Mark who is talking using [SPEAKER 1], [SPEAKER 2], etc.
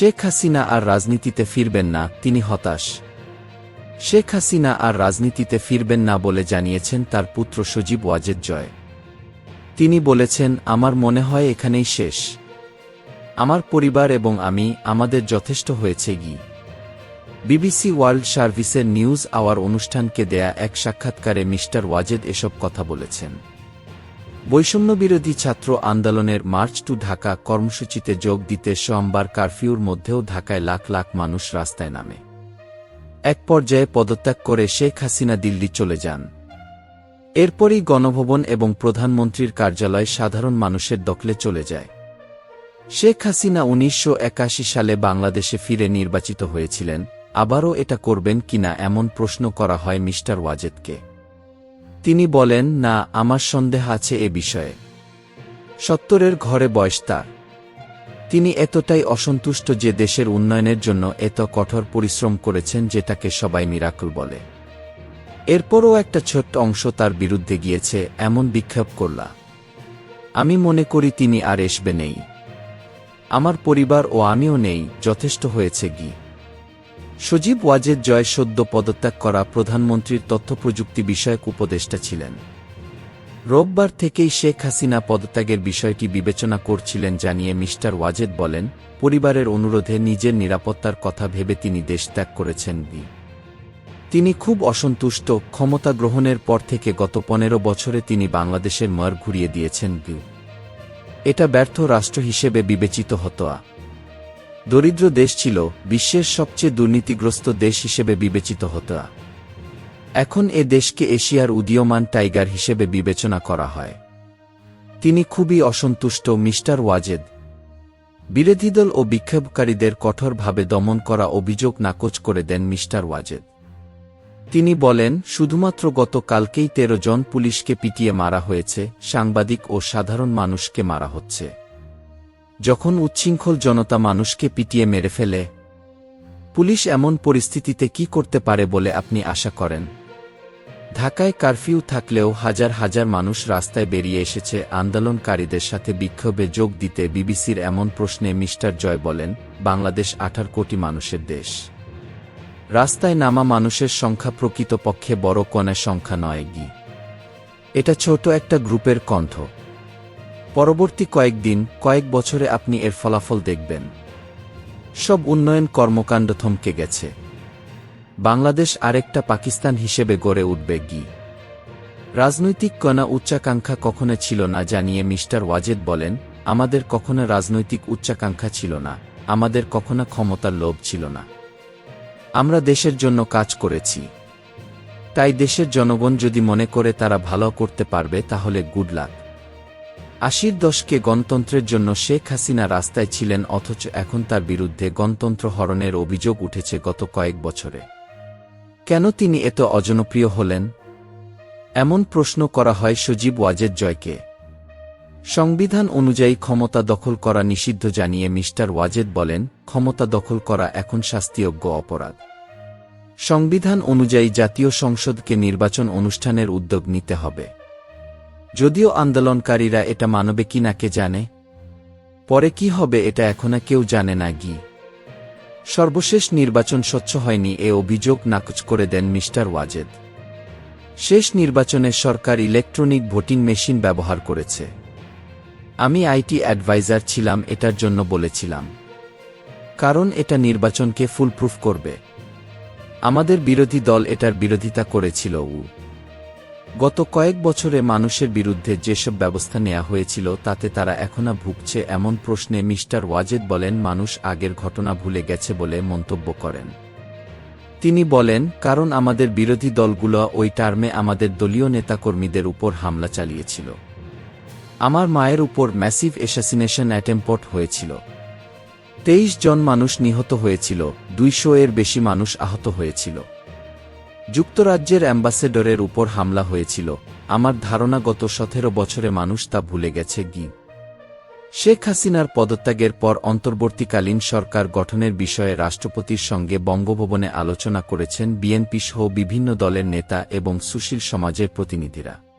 [SPEAKER 1] শেখ হাসিনা আর রাজনীতিতে ফিরবেন না, তিনি হতাশ। শেখ হাসিনা আর রাজনীতিতে ফিরবেন না বলে জানিয়েছেন তার পুত্র সজীব ওয়াজেদ জয়। তিনি বলেছেন, আমার মনে হয় এখানেই শেষ। আমার পরিবার এবং আমি, আমাদের যথেষ্ট হয়েছে গি। বিবিসি ওয়ার্ল্ড সার্ভিসের নিউজ আওয়ার অনুষ্ঠানকে দেয়া এক সাক্ষাৎকারে মিস্টার ওয়াজেদ এসব কথা বলেছেন। বৈষম্যবিরোধী ছাত্র আন্দোলনের মার্চ টু ঢাকা কর্মসূচিতে যোগ দিতে সোমবার কারফিউর মধ্যেও ঢাকায় লাখ লাখ মানুষ রাস্তায় নামে। এক পর্যায়ে পদত্যাগ করে শেখ হাসিনা দিল্লি চলে যান। এরপরই গণভবন এবং প্রধানমন্ত্রীর কার্যালয় সাধারণ মানুষের দখলে চলে যায়। শেখ হাসিনা উনিশশো একাশি সালে বাংলাদেশে ফিরে নির্বাচিত হয়েছিলেন, আবারও এটা করবেন কিনা এমন প্রশ্ন করা হয় মিস্টার ওয়াজেদকে। তিনি বলেন, না, আমার সন্দেহ আছে এ বিষয়ে। সত্তরের ঘরে বয়স তার। তিনি এতটাই অসন্তুষ্ট যে দেশের উন্নয়নের জন্য এত কঠোর পরিশ্রম করেছেন যেটাকে সবাই মিরাকুল বলে। এরপরও একটা ছোট্ট অংশ তার বিরুদ্ধে গিয়েছে, এমন বিক্ষোভ করলা। আমি মনে করি তিনি আর এসবে নেই। আমার পরিবার ও আমিও নেই, যথেষ্ট হয়েছে গি। সজীব ওয়াজেদ জয় সদ্য পদত্যাগ করা প্রধানমন্ত্রীর তথ্যপ্রযুক্তি বিষয়ক উপদেষ্টা ছিলেন। রোববার থেকেই শেখ হাসিনা পদত্যাগের বিষয়টি বিবেচনা করছিলেন জানিয়ে মিস্টার ওয়াজেদ বলেন, পরিবারের অনুরোধে নিজের নিরাপত্তার কথা ভেবে তিনি দেশ ত্যাগ করেছেন বি তিনি খুব অসন্তুষ্ট, ক্ষমতা গ্রহণের পর থেকে গত পনেরো বছরে তিনি বাংলাদেশের মর ঘুরিয়ে দিয়েছেন বি এটা ব্যর্থ রাষ্ট্র হিসেবে বিবেচিত হতো আ দরিদ্র দেশ ছিল বিশ্বের সবচেয়ে দুর্নীতিগ্রস্ত দেশ হিসেবে বিবেচিত হতো। এখন এ দেশকে এশিয়ার উদীয়মান টাইগার হিসেবে বিবেচনা করা হয়। তিনি খুবই অসন্তুষ্ট মিস্টার ওয়াজেদ। বিরোধী দল ও বিক্ষোভকারীদের কঠোরভাবে দমন করা অভিযোগ নাকচ করে দেন মিস্টার ওয়াজেদ। তিনি বলেন, শুধুমাত্র গতকালকেই তেরো জন পুলিশকে পিটিয়ে মারা হয়েছে, সাংবাদিক ও সাধারণ মানুষকে মারা হচ্ছে। যখন উচ্ছৃঙ্খল জনতা মানুষকে পিটিয়ে মেরে ফেলে, পুলিশ এমন পরিস্থিতিতে কি করতে পারে বলে আপনি আশা করেন? ঢাকায় কারফিউ থাকলেও হাজার হাজার মানুষ রাস্তায় বেরিয়ে এসেছে আন্দোলনকারীদের সাথে বিক্ষোভে যোগ দিতে বিবিসির এমন প্রশ্নে মিস্টার জয় বলেন, বাংলাদেশ আঠার কোটি মানুষের দেশ। রাস্তায় নামা মানুষের সংখ্যা প্রকৃতপক্ষে বড় কনের সংখ্যা নয় গি। এটা ছোট একটা গ্রুপের কণ্ঠ। পরবর্তী কয়েকদিন, কয়েক বছরে আপনি এর ফলাফল দেখবেন। সব উন্নয়ন কর্মকাণ্ড থমকে গেছে। বাংলাদেশ আরেকটা পাকিস্তান হিসেবে গড়ে উঠবে গি। রাজনৈতিক কণা উচ্চাকাঙ্ক্ষা কখনো ছিল না, জানিয়ে মিস্টার ওয়াজেদ বলেন, আমাদের কখনো রাজনৈতিক উচ্চাকাঙ্ক্ষা ছিল না, আমাদের কখনো ক্ষমতার লোভ ছিল না। আমরা দেশের জন্য কাজ করেছি। তাই দেশের জনগণ যদি মনে করে তারা ভালো করতে পারবে, তাহলে গুড লাক আশির দশকে গণতন্ত্রের জন্য শেখ হাসিনা রাস্তায় ছিলেন অথচ এখন তার বিরুদ্ধে গণতন্ত্র হরণের অভিযোগ উঠেছে গত কয়েক বছরে। কেন তিনি এত অজনপ্রিয় হলেন? এমন প্রশ্ন করা হয় সজীব ওয়াজেদ জয়কে। সংবিধান অনুযায়ী ক্ষমতা দখল করা নিষিদ্ধ জানিয়ে মিস্টার ওয়াজেদ বলেন, ক্ষমতা দখল করা এখন শাস্তিযোগ্য অপরাধ। সংবিধান অনুযায়ী জাতীয় সংসদকে নির্বাচন অনুষ্ঠানের উদ্যোগ নিতে হবে। যদিও আন্দোলনকারীরা এটা মানবে কি না কে জানে? পরে কি হবে এটা এখনও কেউ জানে না গি। সর্বশেষ নির্বাচন স্বচ্ছ হয়নি এ অভিযোগ নাকচ করে দেন মিস্টার ওয়াজেদ। শেষ নির্বাচনে সরকার ইলেকট্রনিক ভোটিং মেশিন ব্যবহার করেছে। আমি আইটি অ্যাডভাইজার ছিলাম, এটার জন্য বলেছিলাম। কারণ এটা নির্বাচনকে ফুলপ্রুফ করবে। আমাদের বিরোধী দল এটার বিরোধিতা করেছিল, উ। গত কয়েক বছরে মানুষের বিরুদ্ধে যেসব ব্যবস্থা নেওয়া হয়েছিল তাতে তারা এখনও ভুগছে এমন প্রশ্নে মিস্টার ওয়াজেদ বলেন, মানুষ আগের ঘটনা ভুলে গেছে বলে মন্তব্য করেন। তিনি বলেন, কারণ আমাদের বিরোধী দলগুলো ওই টার্মে আমাদের দলীয় নেতাকর্মীদের উপর হামলা চালিয়েছিল। আমার মায়ের উপর ম্যাসিভ অ্যাসাসিনেশন অ্যাটেম্পট হয়েছিল। তেইশ জন মানুষ নিহত হয়েছিল, দুইশো এর বেশি মানুষ আহত হয়েছিল। যুক্তরাজ্যের অ্যাম্বাসেডরের উপর হামলা হয়েছিল। আমার ধারণা, গত সতেরো বছরে মানুষ তা ভুলে গেছে গি শেখ হাসিনার পদত্যাগের পর অন্তর্বর্তীকালীন সরকার গঠনের বিষয়ে রাষ্ট্রপতির সঙ্গে বঙ্গভবনে আলোচনা করেছেন বিএনপি সহ বিভিন্ন দলের নেতা এবং সুশীল সমাজের প্রতিনিধিরা।